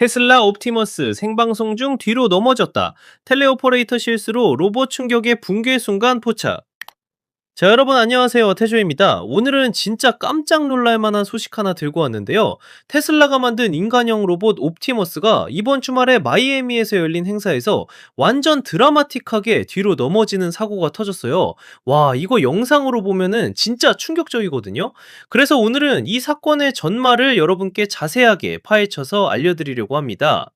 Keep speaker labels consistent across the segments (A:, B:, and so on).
A: 테슬라 옵티머스 생방송 중 뒤로 넘어졌다. 텔레오퍼레이터 실수로 로봇 충격의 붕괴 순간 포착. 자, 여러분 안녕하세요. 태조입니다. 오늘은 진짜 깜짝 놀랄 만한 소식 하나 들고 왔는데요. 테슬라가 만든 인간형 로봇 옵티머스가 이번 주말에 마이애미에서 열린 행사에서 완전 드라마틱하게 뒤로 넘어지는 사고가 터졌어요. 와, 이거 영상으로 보면은 진짜 충격적이거든요. 그래서 오늘은 이 사건의 전말을 여러분께 자세하게 파헤쳐서 알려드리려고 합니다.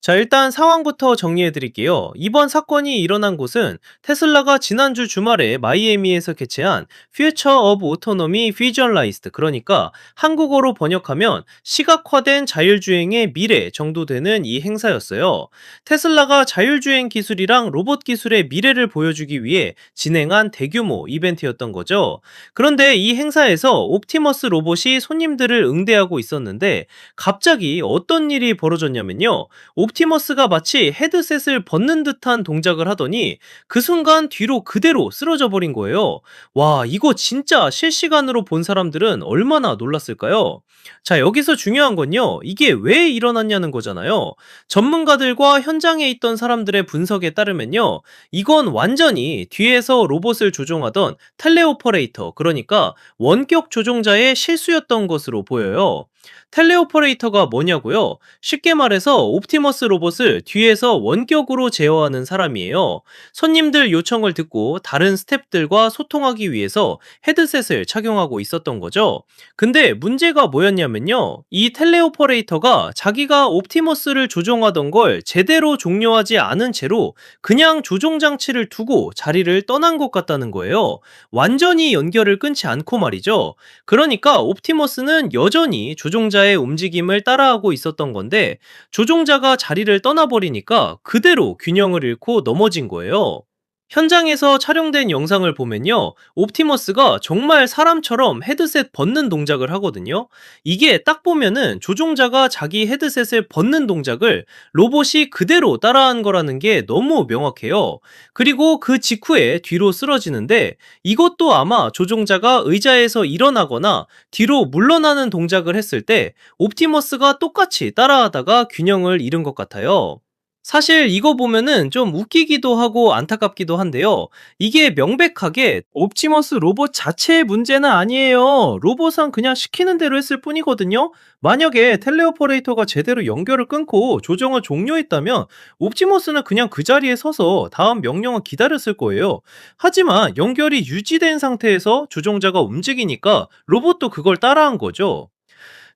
A: 자, 일단 상황부터 정리해 드릴게요. 이번 사건이 일어난 곳은 테슬라가 지난주 주말에 마이애미에서 개최한 Future of Autonomy Visualized 그러니까 한국어로 번역하면 시각화된 자율주행의 미래 정도 되는 이 행사였어요. 테슬라가 자율주행 기술이랑 로봇 기술의 미래를 보여주기 위해 진행한 대규모 이벤트였던 거죠. 그런데 이 행사에서 옵티머스 로봇이 손님들을 응대하고 있었는데 갑자기 어떤 일이 벌어졌냐면요. 옵티머스가 마치 헤드셋을 벗는 듯한 동작을 하더니 그 순간 뒤로 그대로 쓰러져 버린 거예요. 와, 이거 진짜 실시간으로 본 사람들은 얼마나 놀랐을까요? 자, 여기서 중요한 건요. 이게 왜 일어났냐는 거잖아요. 전문가들과 현장에 있던 사람들의 분석에 따르면요. 이건 완전히 뒤에서 로봇을 조종하던 텔레오퍼레이터, 그러니까 원격 조종자의 실수였던 것으로 보여요. 텔레오퍼레이터가 뭐냐고요? 쉽게 말해서 옵티머스 로봇을 뒤에서 원격으로 제어하는 사람이에요. 손님들 요청을 듣고 다른 스탭들과 소통하기 위해서 헤드셋을 착용하고 있었던 거죠. 근데 문제가 뭐였냐면요. 이 텔레오퍼레이터가 자기가 옵티머스를 조종하던 걸 제대로 종료하지 않은 채로 그냥 조종 장치를 두고 자리를 떠난 것 같다는 거예요. 완전히 연결을 끊지 않고 말이죠. 그러니까 옵티머스는 여전히 조 종자의 움직임을 따라하고 있었던 건데 조종자가 자리를 떠나버리니까 그대로 균형을 잃고 넘어진 거예요. 현장에서 촬영된 영상을 보면요. 옵티머스가 정말 사람처럼 헤드셋 벗는 동작을 하거든요. 이게 딱 보면은 조종자가 자기 헤드셋을 벗는 동작을 로봇이 그대로 따라한 거라는 게 너무 명확해요. 그리고 그 직후에 뒤로 쓰러지는데 이것도 아마 조종자가 의자에서 일어나거나 뒤로 물러나는 동작을 했을 때 옵티머스가 똑같이 따라하다가 균형을 잃은 것 같아요. 사실 이거 보면은 좀 웃기기도 하고 안타깝기도 한데요. 이게 명백하게 옵티머스 로봇 자체의 문제는 아니에요. 로봇은 그냥 시키는 대로 했을 뿐이거든요. 만약에 텔레오퍼레이터가 제대로 연결을 끊고 조정을 종료했다면 옵티머스는 그냥 그 자리에 서서 다음 명령을 기다렸을 거예요. 하지만 연결이 유지된 상태에서 조종자가 움직이니까 로봇도 그걸 따라한 거죠.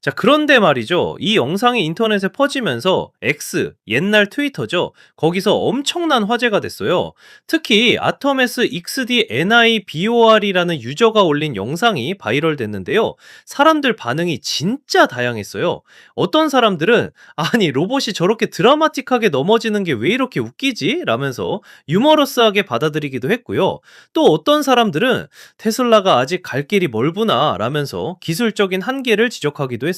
A: 자, 그런데 말이죠. 이 영상이 인터넷에 퍼지면서 X, 옛날 트위터죠. 거기서 엄청난 화제가 됐어요. 특히 아토메스 XD NIBOR이라는 유저가 올린 영상이 바이럴 됐는데요. 사람들 반응이 진짜 다양했어요. 어떤 사람들은 아니 로봇이 저렇게 드라마틱하게 넘어지는 게 왜 이렇게 웃기지? 라면서 유머러스하게 받아들이기도 했고요. 또 어떤 사람들은 테슬라가 아직 갈 길이 멀구나 라면서 기술적인 한계를 지적하기도 했어요.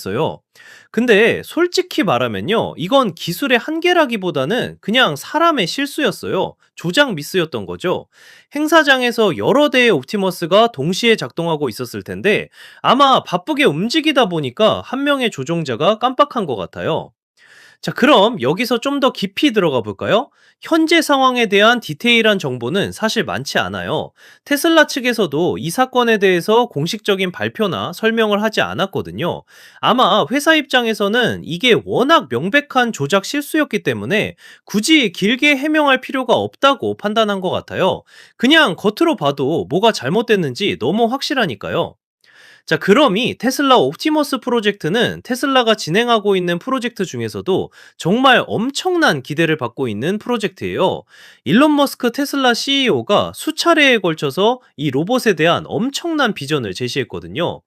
A: 근데 솔직히 말하면요. 이건 기술의 한계라기보다는 그냥 사람의 실수였어요. 조작 미스였던 거죠. 행사장에서 여러 대의 옵티머스가 동시에 작동하고 있었을 텐데 아마 바쁘게 움직이다 보니까 한 명의 조종자가 깜빡한 것 같아요. 자, 그럼 여기서 좀 더 깊이 들어가 볼까요? 현재 상황에 대한 디테일한 정보는 사실 많지 않아요. 테슬라 측에서도 이 사건에 대해서 공식적인 발표나 설명을 하지 않았거든요. 아마 회사 입장에서는 이게 워낙 명백한 조작 실수였기 때문에 굳이 길게 해명할 필요가 없다고 판단한 것 같아요. 그냥 겉으로 봐도 뭐가 잘못됐는지 너무 확실하니까요. 자, 그럼이 테슬라 옵티머스 프로젝트는 테슬라가 진행하고 있는 프로젝트 중에서도 정말 엄청난 기대를 받고 있는 프로젝트예요. 일론 머스크 테슬라 CEO가 수차례에 걸쳐서 이 로봇에 대한 엄청난 비전을 제시했거든요.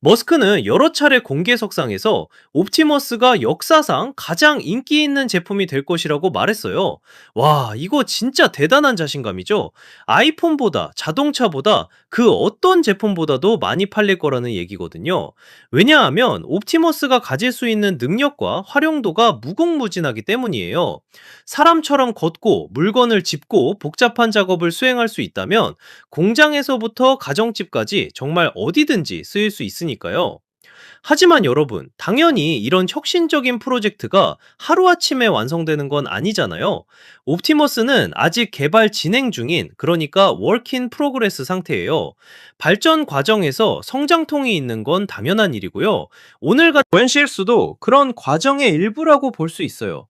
A: 머스크는 여러 차례 공개석상에서 옵티머스가 역사상 가장 인기 있는 제품이 될 것이라고 말했어요. 와, 이거 진짜 대단한 자신감이죠? 아이폰보다, 자동차보다 그 어떤 제품보다도 많이 팔릴 거라는 얘기거든요. 왜냐하면 옵티머스가 가질 수 있는 능력과 활용도가 무궁무진하기 때문이에요. 사람처럼 걷고 물건을 짚고 복잡한 작업을 수행할 수 있다면 공장에서부터 가정집까지 정말 어디든지 쓰일 수 있으니까요. 하지만 여러분, 당연히 이런 혁신적인 프로젝트가 하루아침에 완성되는 건 아니잖아요. 옵티머스는 아직 개발 진행 중인, 그러니까 워킹 프로그레스 상태예요. 발전 과정에서 성장통이 있는 건 당연한 일이고요. 오늘 같은 실수도 그런 과정의 일부라고 볼 수 있어요.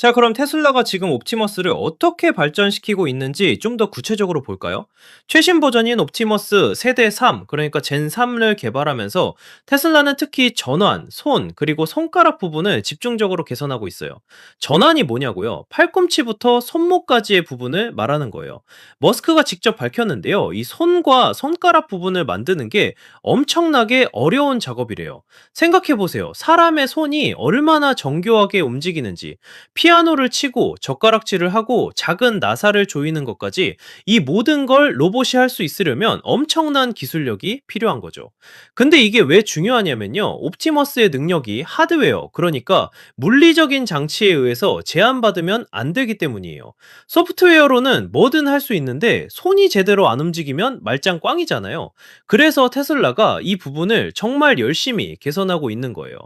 A: 자, 그럼 테슬라가 지금 옵티머스를 어떻게 발전시키고 있는지 좀 더 구체적으로 볼까요? 최신 버전인 옵티머스 세대 3, 그러니까 젠 3을 개발하면서 테슬라는 특히 전환, 손, 그리고 손가락 부분을 집중적으로 개선하고 있어요. 전환이 뭐냐고요? 팔꿈치부터 손목까지의 부분을 말하는 거예요. 머스크가 직접 밝혔는데요. 이 손과 손가락 부분을 만드는 게 엄청나게 어려운 작업이래요. 생각해 보세요. 사람의 손이 얼마나 정교하게 움직이는지, 피아노를 치고 젓가락질을 하고 작은 나사를 조이는 것까지 이 모든 걸 로봇이 할 수 있으려면 엄청난 기술력이 필요한 거죠. 근데 이게 왜 중요하냐면요. 옵티머스의 능력이 하드웨어, 그러니까 물리적인 장치에 의해서 제한받으면 안 되기 때문이에요. 소프트웨어로는 뭐든 할 수 있는데 손이 제대로 안 움직이면 말짱 꽝이잖아요. 그래서 테슬라가 이 부분을 정말 열심히 개선하고 있는 거예요.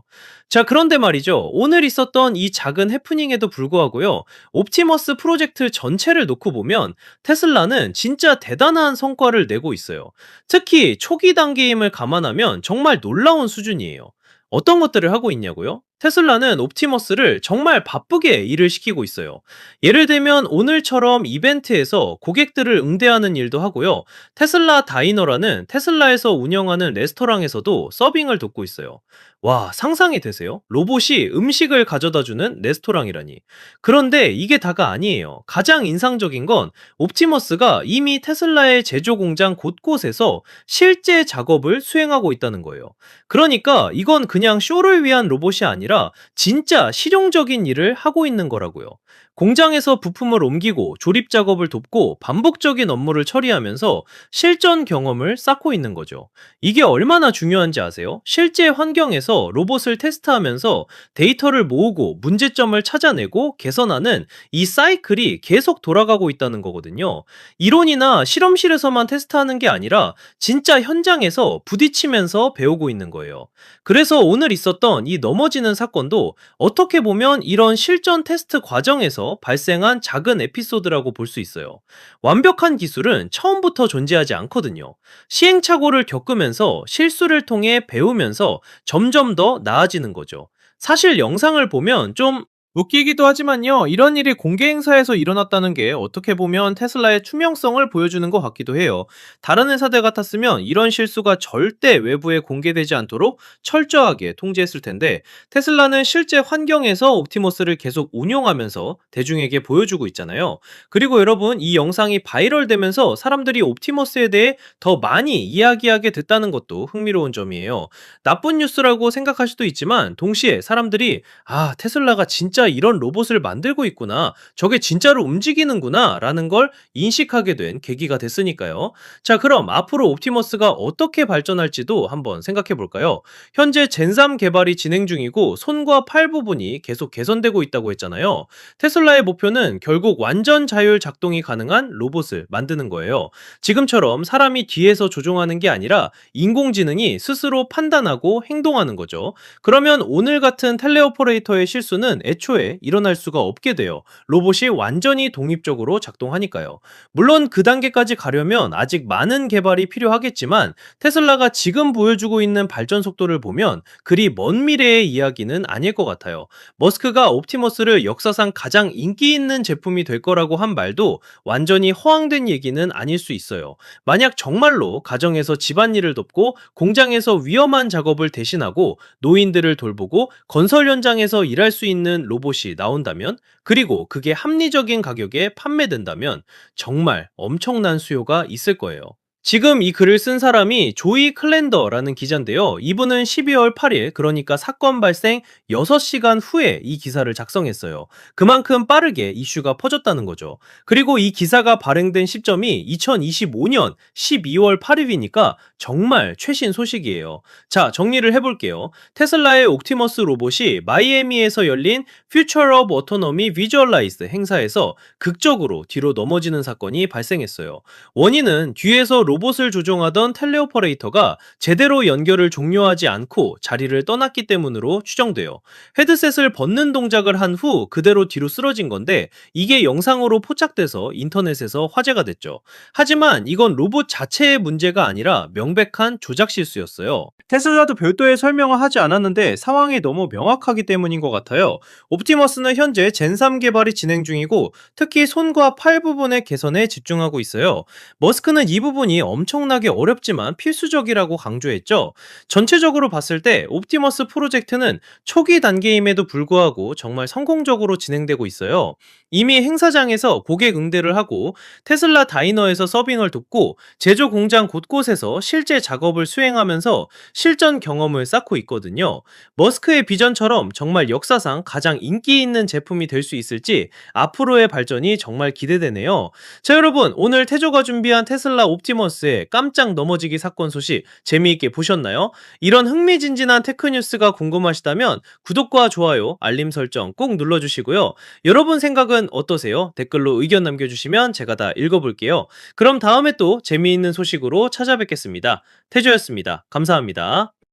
A: 자, 그런데 말이죠. 오늘 있었던 이 작은 해프닝에도 불구하고요. 옵티머스 프로젝트 전체를 놓고 보면 테슬라는 진짜 대단한 성과를 내고 있어요. 특히 초기 단계임을 감안하면 정말 놀라운 수준이에요. 어떤 것들을 하고 있냐고요? 테슬라는 옵티머스를 정말 바쁘게 일을 시키고 있어요. 예를 들면 오늘처럼 이벤트에서 고객들을 응대하는 일도 하고요. 테슬라 다이너라는 테슬라에서 운영하는 레스토랑에서도 서빙을 돕고 있어요. 와, 상상이 되세요? 로봇이 음식을 가져다 주는 레스토랑이라니. 그런데 이게 다가 아니에요. 가장 인상적인 건 옵티머스가 이미 테슬라의 제조 공장 곳곳에서 실제 작업을 수행하고 있다는 거예요. 그러니까 이건 그냥 쇼를 위한 로봇이 아니라 진짜 실용적인 일을 하고 있는 거라고요. 공장에서 부품을 옮기고 조립 작업을 돕고 반복적인 업무를 처리하면서 실전 경험을 쌓고 있는 거죠. 이게 얼마나 중요한지 아세요? 실제 환경에서 로봇을 테스트하면서 데이터를 모으고 문제점을 찾아내고 개선하는 이 사이클이 계속 돌아가고 있다는 거거든요. 이론이나 실험실에서만 테스트하는 게 아니라 진짜 현장에서 부딪히면서 배우고 있는 거예요. 그래서 오늘 있었던 이 넘어지는 사건도 어떻게 보면 이런 실전 테스트 과정에서 발생한 작은 에피소드라고 볼 수 있어요. 완벽한 기술은 처음부터 존재하지 않거든요. 시행착오를 겪으면서 실수를 통해 배우면서 점점 더 나아지는 거죠. 사실 영상을 보면 좀 웃기기도 하지만요, 이런 일이 공개 행사에서 일어났다는 게 어떻게 보면 테슬라의 투명성을 보여주는 것 같기도 해요. 다른 회사들 같았으면 이런 실수가 절대 외부에 공개되지 않도록 철저하게 통제했을 텐데, 테슬라는 실제 환경에서 옵티머스를 계속 운용하면서 대중에게 보여주고 있잖아요. 그리고 여러분, 이 영상이 바이럴 되면서 사람들이 옵티머스에 대해 더 많이 이야기하게 됐다는 것도 흥미로운 점이에요. 나쁜 뉴스라고 생각할 수도 있지만, 동시에 사람들이, 아, 테슬라가 진짜 진짜 이런 로봇을 만들고 있구나. 저게 진짜로 움직이는구나. 라는 걸 인식하게 된 계기가 됐으니까요. 자, 그럼 앞으로 옵티머스가 어떻게 발전할지도 한번 생각해 볼까요? 현재 젠3 개발이 진행 중이고 손과 팔 부분이 계속 개선되고 있다고 했잖아요. 테슬라의 목표는 결국 완전 자율 작동이 가능한 로봇을 만드는 거예요. 지금처럼 사람이 뒤에서 조종하는 게 아니라 인공지능이 스스로 판단하고 행동하는 거죠. 그러면 오늘 같은 텔레오퍼레이터의 실수는 애초에 애초에 일어날 수가 없게 돼요. 로봇이 완전히 독립적으로 작동하니까요. 물론 그 단계까지 가려면 아직 많은 개발이 필요하겠지만 테슬라가 지금 보여주고 있는 발전 속도를 보면 그리 먼 미래의 이야기는 아닐 것 같아요. 머스크가 옵티머스를 역사상 가장 인기 있는 제품이 될 거라고 한 말도 완전히 허황된 얘기는 아닐 수 있어요. 만약 정말로 가정에서 집안일을 돕고 공장에서 위험한 작업을 대신하고 노인들을 돌보고 건설 현장에서 일할 수 있는 로봇 이 나온다면 그리고 그게 합리적인 가격에 판매된다면 정말 엄청난 수요가 있을 거예요. 지금 이 글을 쓴 사람이 조이 클랜더라는 기자인데요. 이분은 12월 8일, 그러니까 사건 발생 6시간 후에 이 기사를 작성했어요. 그만큼 빠르게 이슈가 퍼졌다는 거죠. 그리고 이 기사가 발행된 시점이 2025년 12월 8일이니까 정말 최신 소식이에요. 자, 정리를 해볼게요. 테슬라의 옵티머스 로봇이 마이애미에서 열린 Future of Autonomy Visualized 행사에서 극적으로 뒤로 넘어지는 사건이 발생했어요. 원인은 뒤에서 로봇을 조종하던 텔레오퍼레이터가 제대로 연결을 종료하지 않고 자리를 떠났기 때문으로 추정돼요. 헤드셋을 벗는 동작을 한 후 그대로 뒤로 쓰러진 건데 이게 영상으로 포착돼서 인터넷에서 화제가 됐죠. 하지만 이건 로봇 자체의 문제가 아니라 명백한 조작 실수였어요. 테슬라도 별도의 설명을 하지 않았는데 상황이 너무 명확하기 때문인 것 같아요. 옵티머스는 현재 젠3 개발이 진행 중이고 특히 손과 팔 부분의 개선에 집중하고 있어요. 머스크는 이 부분이 엄청나게 어렵지만 필수적이라고 강조했죠. 전체적으로 봤을 때 옵티머스 프로젝트는 초기 단계임에도 불구하고 정말 성공적으로 진행되고 있어요. 이미 행사장에서 고객 응대를 하고 테슬라 다이너에서 서빙을 돕고 제조 공장 곳곳에서 실제 작업을 수행하면서 실전 경험을 쌓고 있거든요. 머스크의 비전처럼 정말 역사상 가장 인기 있는 제품이 될 수 있을지 앞으로의 발전이 정말 기대되네요. 자, 여러분, 오늘 태조가 준비한 테슬라 옵티머 스의 깜짝 넘어지기 사건 소식 재미있게 보셨나요? 이런 흥미진진한 테크뉴스가 궁금하시다면 구독과 좋아요, 알림 설정 꼭 눌러주시고요. 여러분 생각은 어떠세요? 댓글로 의견 남겨주시면 제가 다 읽어볼게요. 그럼 다음에 또 재미있는 소식으로 찾아뵙겠습니다. 태조였습니다. 감사합니다.